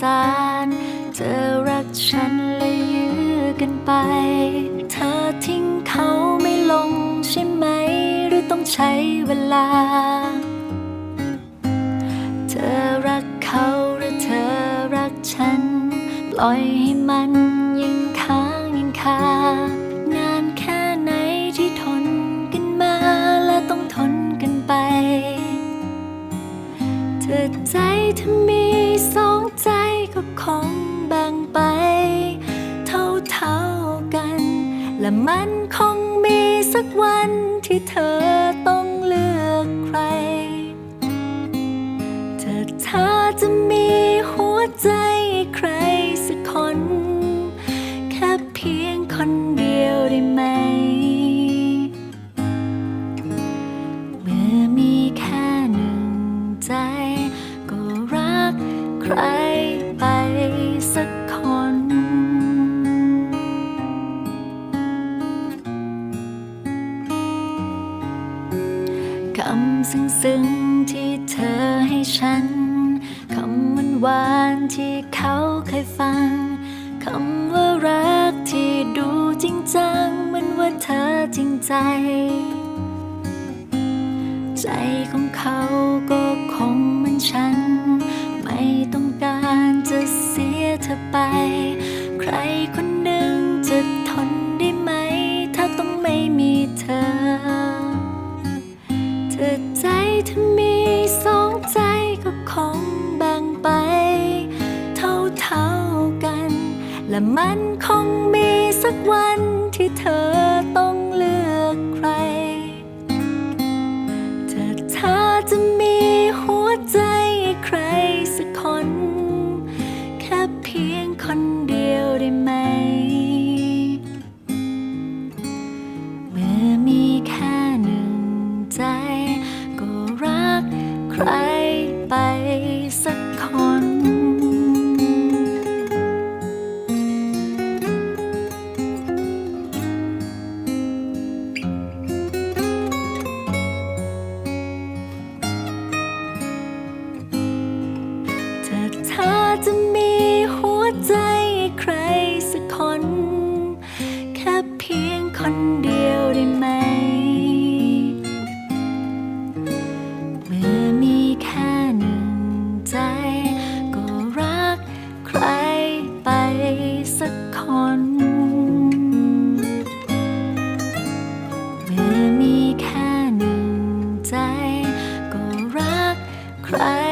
สาร เธอรักฉันเลยยื้อกันไป เธอทิ้งเขาไม่ลงใช่ไหม หรือต้องใช้เวลา เธอรักเขาหรือเธอรักฉัน ปล่อยให้มันยังค้างยังคานานแค่ไหนที่ทนกันมาและต้องทนกันไป เธอใจถ้ามีสองใจ ก็คงแบ่งไป เท่าเท่ากัน และมันคงมีสักวันที่เธอต้องเลือกใครเธอเธอจะมีหัวใจให้ใครสักคน แค่เพียงคนเดียวได้ไหม เมื่อมีแค่หนึ่งใจ ก็รักใครไป คำซึ้งๆที่เธอให้ฉัน คำหวานหวานที่เขาเคยฟัง คำว่ารักที่ดูจริงจังเหมือนว่าเธอจริงใจ ใจของเขาก็คง ถ้ามีสองใจก็คงแบ่งไป เท่าเท่าๆกัน และมันคงมีสักวันที่เธอต้องเลือกใครเธอเธอจะมีหัวใจให้ใครสักคน แค่เพียงคนเดียวได้ไหม รไปสักคน ถ้าเธอจะมีหัวใจ ก็